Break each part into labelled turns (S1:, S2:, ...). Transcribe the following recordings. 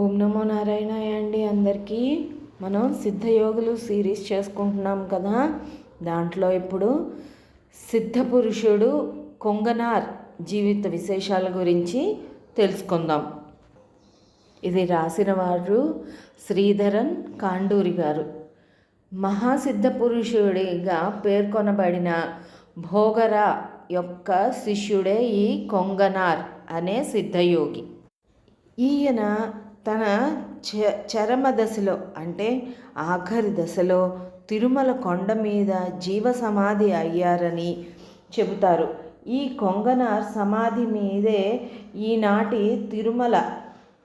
S1: ఓం నమో నారాయణ అండి అందరికీ. మనం సిద్ధయోగులు సిరీస్ చేసుకుంటున్నాం కదా. దాంట్లో ఇప్పుడు సిద్ధ పురుషుడు కొంగనార్ జీవిత విశేషాల గురించి తెలుసుకుందాం. ఇది రాసిన వారు శ్రీధరన్ కాండూరి గారు. మహాసిద్ధ పురుషుడిగా పేర్కొనబడిన భోగరా యొక్క శిష్యుడే ఈ కొంగనార్ అనే సిద్ధయోగి. ఈయన తన చ చరమ దశలో అంటే ఆఖరి దశలో తిరుమల కొండ మీద జీవ సమాధి అయ్యారని చెబుతారు. ఈ కొంగనార్ సమాధి మీదే ఈనాటి తిరుమల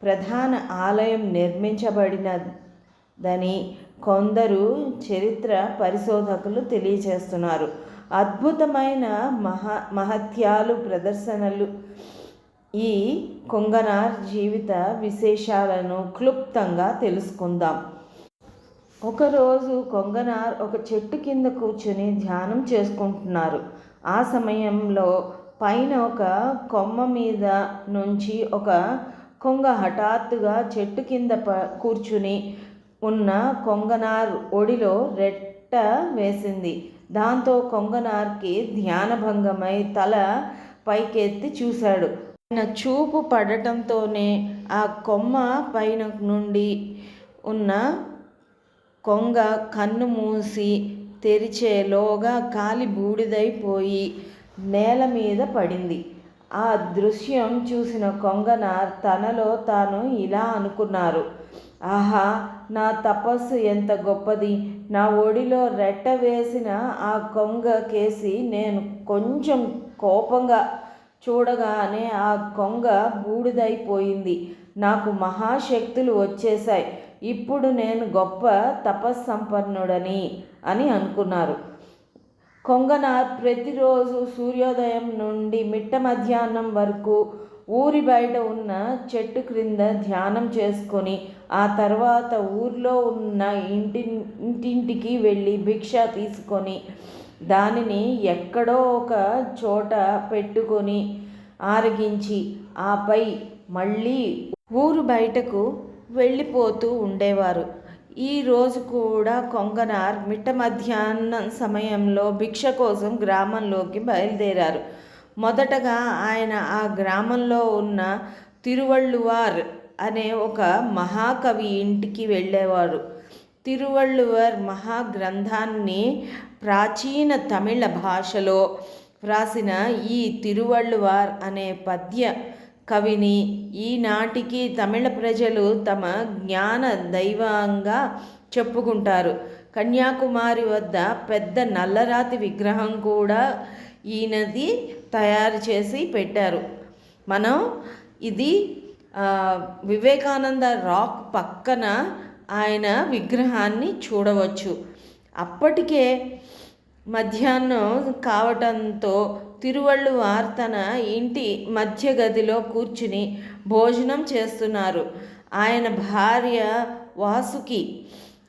S1: ప్రధాన ఆలయం నిర్మించబడినదని కొందరు చరిత్ర పరిశోధకులు తెలియజేస్తున్నారు. అద్భుతమైన మహా మహత్యాలు ప్రదర్శనలు ఈ కొంగనార్ జీవిత విశేషాలను క్లుప్తంగా తెలుసుకుందాం. ఒకరోజు కొంగనార్ ఒక చెట్టు కింద కూర్చుని ధ్యానం చేసుకుంటున్నారు. ఆ సమయంలో పైన ఒక కొమ్మ మీద నుంచి ఒక కొంగ హఠాత్తుగా చెట్టు కింద ప కూర్చుని ఉన్న కొంగనార్ ఒడిలో రెట్ట వేసింది. దాంతో కొంగనార్కి ధ్యానభంగమై తల పైకెత్తి చూశాడు. ఆయన చూపు పడటంతోనే ఆ కొమ్మ పైన నుండి ఉన్న కొంగ కన్ను మూసి తెరిచేలోగా కాలి బూడిదైపోయి నేల మీద పడింది. ఆ దృశ్యం చూసిన కొంగన తనలో తాను ఇలా అనుకున్నారు. ఆహా నా తపస్సు ఎంత గొప్పది. నా ఒడిలో రెట్ట వేసిన ఆ కొంగ కేసి నేను కొంచెం కోపంగా చూడగానే ఆ కొంగ బూడిదైపోయింది. నాకు మహాశక్తులు వచ్చేశాయి. ఇప్పుడు నేను గొప్ప తపస్సంపన్నుడని అని అనుకున్నారు. కొంగన ప్రతిరోజు సూర్యోదయం నుండి మిట్ట మధ్యాహ్నం వరకు ఊరి బయట ఉన్న చెట్టు క్రింద ధ్యానం చేసుకొని ఆ తర్వాత ఊర్లో ఉన్న ఇంటి ఇంటింటికి వెళ్ళి భిక్ష తీసుకొని దానిని ఎక్కడో ఒక చోట పెట్టుకొని ఆరగించి ఆపై మళ్ళీ ఊరు బయటకు వెళ్ళిపోతూ ఉండేవారు. ఈ రోజు కూడా కొంగనార్ మిట్ట మధ్యాహ్నం సమయంలో భిక్ష కోసం గ్రామంలోకి బయలుదేరారు. మొదటగా ఆయన ఆ గ్రామంలో ఉన్న తిరువళ్ళువార్ అనే ఒక మహాకవి ఇంటికి వెళ్ళేవారు. తిరువళ్ళువర్ మహాగ్రంథాన్ని ప్రాచీన తమిళ భాషలో వ్రాసిన ఈ తిరువళ్ళువార్ అనే పద్య కవిని ఈనాటికి తమిళ ప్రజలు తమ జ్ఞాన దైవంగా చెప్పుకుంటారు. కన్యాకుమారి వద్ద పెద్ద నల్లరాతి విగ్రహం కూడా ఈయనది తయారు చేసి పెట్టారు. మనం ఇది వివేకానంద రాక్ పక్కన ఆయన విగ్రహాన్ని చూడవచ్చు. అప్పటికే మధ్యాహ్నం కావటంతో తిరువళ్ళువార్ తన ఇంటి మధ్య గదిలో కూర్చుని భోజనం చేస్తున్నారు. ఆయన భార్య వాసుకి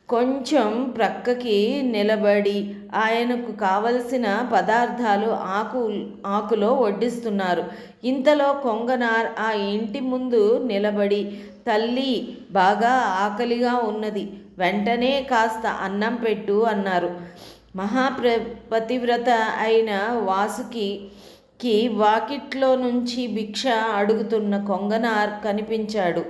S1: కొంచెం ప్రక్కకి నిలబడి ఆయనకు కావలసిన పదార్థాలు ఆకు ఆకులో వడ్డిస్తున్నారు. ఇంతలో కొంగనార్ ఆ ఇంటి ముందు నిలబడి తల్లి బాగా ఆకలిగా ఉన్నది. వెంటనే కాస్త అన్నం పెట్టు అన్నారు. మహాప్ర పతివ్రత అయిన వాసుకి కి వాకిట్లో నుంచి భిక్ష అడుగుతున్న కొంగనార్ కనిపించాడు.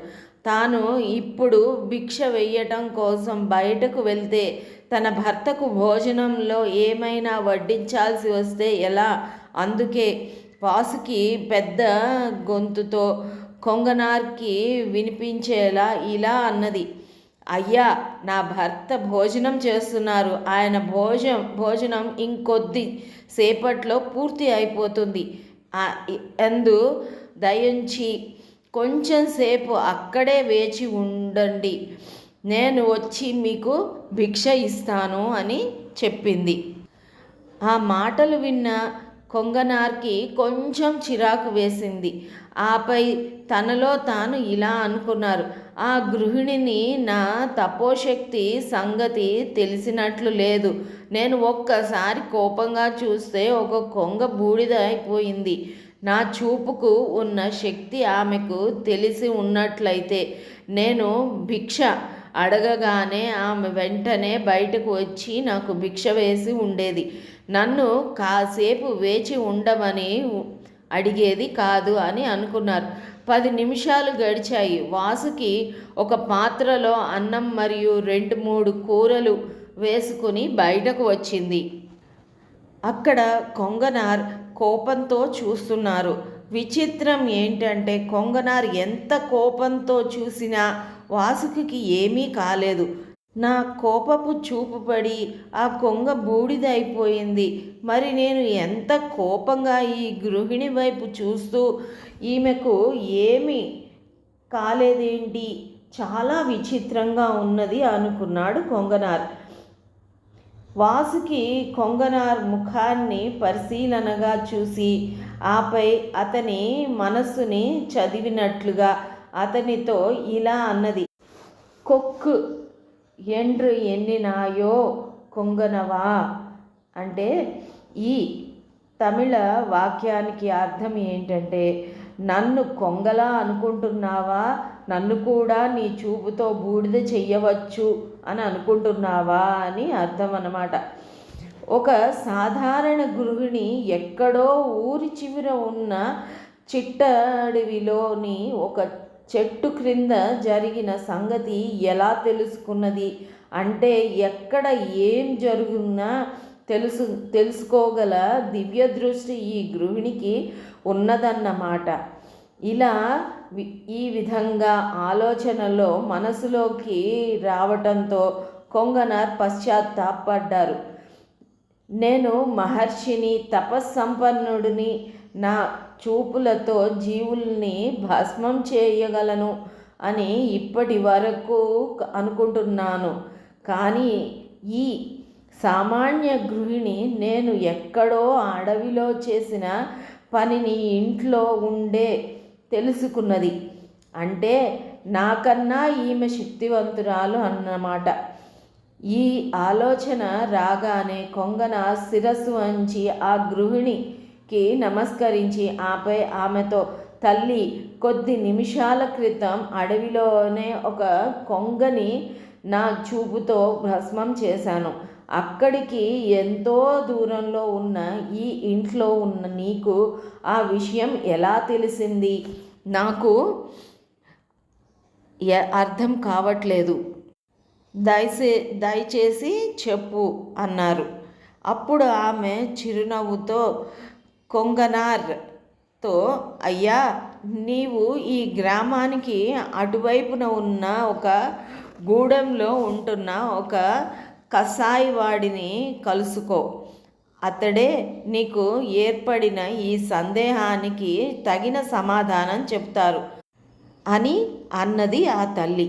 S1: తాను ఇప్పుడు భిక్ష వెయ్యటం కోసం బయటకు వెళ్తే తన భర్తకు భోజనంలో ఏమైనా వడ్డించాల్సి వస్తే ఎలా? అందుకే వాసుకి పెద్ద గొంతుతో కొంగనార్కి వినిపించేలా ఇలా అన్నది. అయ్యా నా భర్త భోజనం చేస్తున్నారు. ఆయన భోజనం భోజనం ఇంకొద్ది సేపట్లో పూర్తి అయిపోతుంది. అందు దయించి కొంచెం సేపు అక్కడే వేచి ఉండండి. నేను వచ్చి మీకు భిక్ష ఇస్తాను అని చెప్పింది. ఆ మాటలు విన్న కొంగనార్కి కొంచెం చిరాకు వేసింది. ఆపై తనలో తాను ఇలా అనుకున్నారు. ఆ గృహిణిని నా తపోశక్తి సంగతి తెలిసినట్లు లేదు. నేను ఒక్కసారి కోపంగా చూస్తే ఒక కొంగ బూడిద అయిపోయింది నా చూపుకు ఉన్న శక్తి ఆమెకు తెలిసి ఉన్నట్లయితే నేను భిక్ష అడగగానే ఆమె వెంటనే బయటకు వచ్చి నాకు భిక్ష వేసి ఉండేది. నన్ను కాసేపు వేచి ఉండమని అడిగేది కాదు అని అనుకున్నారు. పది నిమిషాలు గడిచాయి. వాసుకి ఒక పాత్రలో అన్నం మరియు రెండు మూడు కూరలు వేసుకుని బయటకు వచ్చింది. అక్కడ కొంగనార్ కోపంతో చూస్తున్నారు. విచిత్రం ఏంటంటే కొంగనార్ ఎంత కోపంతో చూసినా వాసుకి ఏమీ కాలేదు. నా కోపపు చూపుపడి ఆ కొంగ బూడిదైపోయింది. మరి నేను ఎంత కోపంగా ఈ గృహిణి వైపు చూస్తూ ఈమెకు ఏమి కాలేదేంటి? చాలా విచిత్రంగా ఉన్నది అనుకున్నాడు కొంగనార్. వాసుకి కొంగనార్ ముఖాన్ని పరిశీలనగా చూసి ఆపై అతని మనస్సుని చదివినట్లుగా అతనితో ఇలా అన్నది. కొక్కు ఎండ్రు ఎన్నినాయో కొంగనవా? అంటే ఈ తమిళ వాక్యానికి అర్థం ఏంటంటే నన్ను కొంగలా అనుకుంటున్నావా? నన్ను కూడా నీ చూపుతో బూడిద చెయ్యవచ్చు అని అనుకుంటున్నావా అని అర్థం అన్నమాట. ఒక సాధారణ గృహిణి ఎక్కడో ఊరి చివర ఉన్న చిట్టడవిలోని ఒక చెట్టు క్రింద జరిగిన సంగతి ఎలా తెలుసుకున్నది? అంటే ఎక్కడ ఏం జరుగుతున్నా తెలుసు తెలుసుకోగల దివ్య దృష్టి ఈ గృహిణికి ఉన్నదన్నమాట. ఇలా ఈ విధంగా ఆలోచనలో మనసులోకి రావటంతో కొంగనార్ పశ్చాత్తాపడ్డారు. నేను మహర్షిని తపస్సంపన్నుడిని నా చూపులతో జీవుల్ని భస్మం చేయగలను అని ఇప్పటి వరకు అనుకుంటున్నాను. కానీ ఈ సామాన్య గృహిణి నేను ఎక్కడో అడవిలో చేసిన పనిని ఇంట్లో ఉండే తెలుసుకున్నది. అంటే నాకన్నా ఈమె శక్తివంతురాలు అన్నమాట. ఈ ఆలోచన రాగానే కొంగన శిరస్సు వంచి ఆ గృహిణి కి నమస్కరించి ఆపై ఆమెతో తల్లి కొద్ది నిమిషాల క్రితం అడవిలోనే ఒక కొంగని నా చూపుతో భస్మం చేశాను. అక్కడికి ఎంతో దూరంలో ఉన్న ఈ ఇంట్లో ఉన్న నీకు ఆ విషయం ఎలా తెలిసింది? నాకు అర్థం కావట్లేదు. దయచే దయచేసి చెప్పు అన్నారు. అప్పుడు ఆమె చిరునవ్వుతో కొంగనార్తో అయ్యా నీవు ఈ గ్రామానికి అటువైపున ఉన్న ఒక గూడెంలో ఉంటున్న ఒక కసాయివాడిని కలుసుకో. అతడే నీకు ఏర్పడిన ఈ సందేహానికి తగిన సమాధానం చెప్తారు అని అన్నది ఆ తల్లి.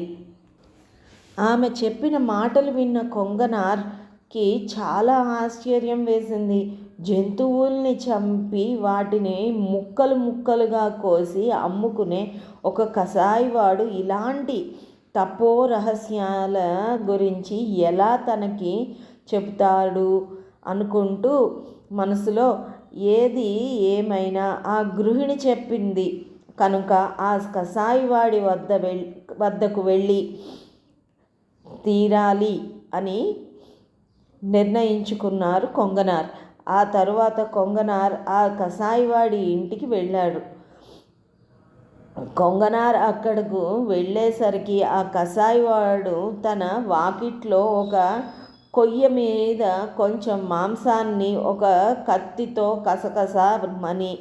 S1: ఆమె చెప్పిన మాటలు విన్న కొంగనార్కి చాలా ఆశ్చర్యం వేసింది. జంతువుల్ని చంపి వాటిని ముక్కలు ముక్కలుగా కోసి అమ్ముకునే ఒక కసాయివాడు ఇలాంటి తపో రహస్యాల గురించి ఎలా తనకి చెప్తాడు అనుకుంటూ మనసులో ఏది ఏమైనా ఆ గృహిణి చెప్పింది. కనుక ఆ కసాయివాడి వద్ద వెళ్ వద్దకు వెళ్ళి తీరాలి అని నిర్ణయించుకున్నారు కొంగనార్. ఆ తరువాత కొంగనార్ ఆ కసాయివాడి ఇంటికి వెళ్ళాడు. కొంగనార్ అక్కడకు వెళ్ళేసరికి ఆ కసాయివాడు తన వాకిట్లో ఒక కొయ్య మీద కొంచెం మాంసాన్ని ఒక కత్తితో కసకస మని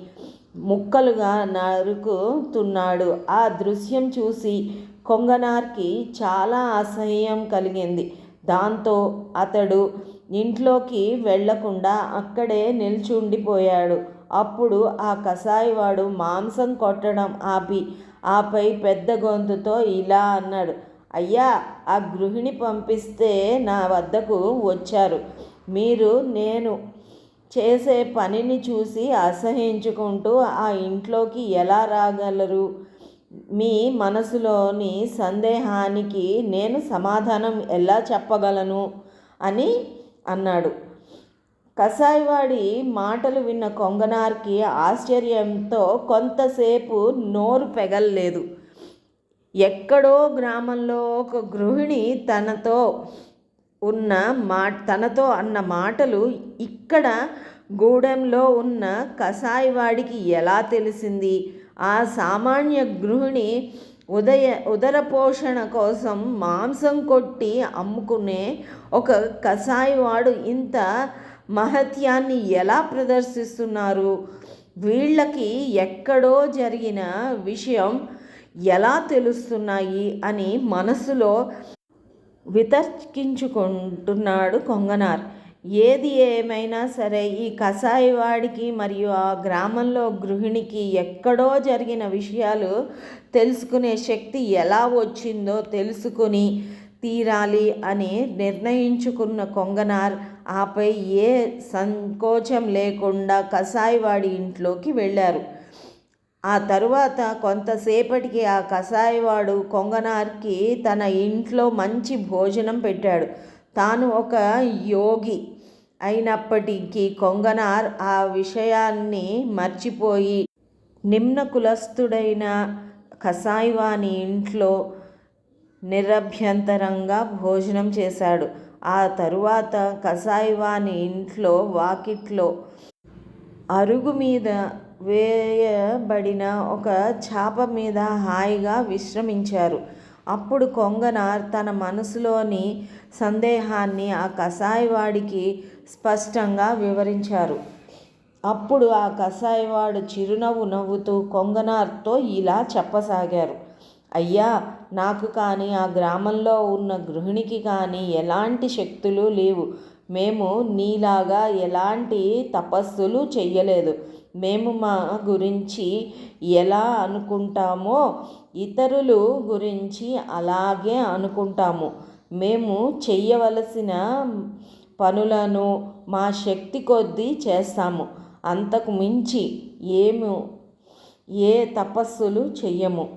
S1: ముక్కలుగా నరుకుతున్నాడు. ఆ దృశ్యం చూసి కొంగనార్కి చాలా అసహ్యం కలిగింది. దాంతో అతడు ఇంట్లోకి వెళ్ళకుండా అక్కడే నిల్చుండిపోయాడు. అప్పుడు ఆ కసాయివాడు మాంసం కొట్టడం ఆపి ఆపై పెద్ద గొంతుతో ఇలా అన్నాడు అయ్యా ఆ గృహిణి పంపిస్తే నా వద్దకు వచ్చారు. మీరు నేను చేసే పనిని చూసి అసహించుకుంటూ ఆ ఇంట్లోకి ఎలా రాగలరు? మీ మనసులోని సందేహానికి నేను సమాధానం ఎలా చెప్పగలను అని అన్నాడు. కసాయివాడి మాటలు విన్న కొంగనార్కి ఆశ్చర్యంతో కొంతసేపు నోరు పెగల్లేదు. ఎక్కడో గ్రామంలో ఒక గృహిణి తనతో ఉన్న మా తనతో అన్న మాటలు ఇక్కడ గూడెంలో ఉన్న కసాయివాడికి ఎలా తెలిసింది? ఆ సామాన్య గృహిణి ఉదయ ఉదర పోషణ కోసం మాంసం కొట్టి అమ్ముకునే ఒక కసాయివాడు ఇంత మహత్యాన్ని ఎలా ప్రదర్శిస్తున్నారు? వీళ్ళకి ఎక్కడో జరిగిన విషయం ఎలా తెలుస్తున్నాయి అని మనసులో వితర్కించుకుంటున్నాడు కొంగనార్. ఏది ఏమైనా సరే ఈ కషాయివాడికి మరియు ఆ గ్రామంలో గృహిణికి ఎక్కడో జరిగిన విషయాలు తెలుసుకునే శక్తి ఎలా వచ్చిందో తెలుసుకుని తీరాలి అని నిర్ణయించుకున్న కొంగనార్ ఆపై ఏ సంకోచం లేకుండా కషాయివాడి ఇంట్లోకి వెళ్ళారు. ఆ తరువాత కొంతసేపటికి ఆ కషాయివాడు కొంగనార్కి తన ఇంట్లో మంచి భోజనం పెట్టాడు. తాను ఒక యోగి అయినప్పటికీ కొంగనార్ ఆ విషయాన్ని మర్చిపోయి నిమ్న కులస్థుడైన కసాయివాని ఇంట్లో నిరభ్యంతరంగా భోజనం చేశాడు. ఆ తరువాత కసాయివాని ఇంట్లో వాకిట్లో అరుగు మీద వేయబడిన ఒక చాప మీద హాయిగా విశ్రమించారు. అప్పుడు కొంగనార్ తన మనసులోని సందేహాన్ని ఆ కషాయవాడికి స్పష్టంగా వివరించారు. అప్పుడు ఆ కషాయవాడు చిరునవ్వు నవ్వుతూ కొంగనార్తో ఇలా చెప్పసాగారు. అయ్యా నాకు కానీ ఆ గ్రామంలో ఉన్న గృహిణికి కానీ ఎలాంటి శక్తులు లేవు. మేము నీలాగా ఎలాంటి తపస్సులు చెయ్యలేదు. మేము మా గురించి ఎలా అనుకుంటామో ఇతరులు గురించి అలాగే అనుకుంటాము. మేము చెయ్యవలసిన పనులను మా శక్తి కొద్దీ చేస్తాము. అంతకు మించి ఏము ఏ తపస్సులు చెయ్యము.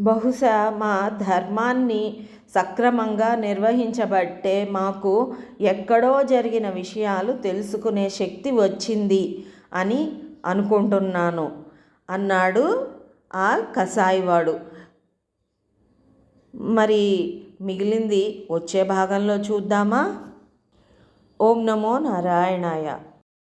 S1: బహుశా మా ధర్మాన్ని సక్రమంగా నిర్వహించబట్టే మాకు ఎక్కడో జరిగిన విషయాలు తెలుసుకునే శక్తి వచ్చింది అని అనుకుంటున్నాను అన్నాడు ఆ కసాయివాడు. మరి మిగిలింది వచ్చే భాగంలో చూద్దామా? ఓం నమో నారాయణాయ.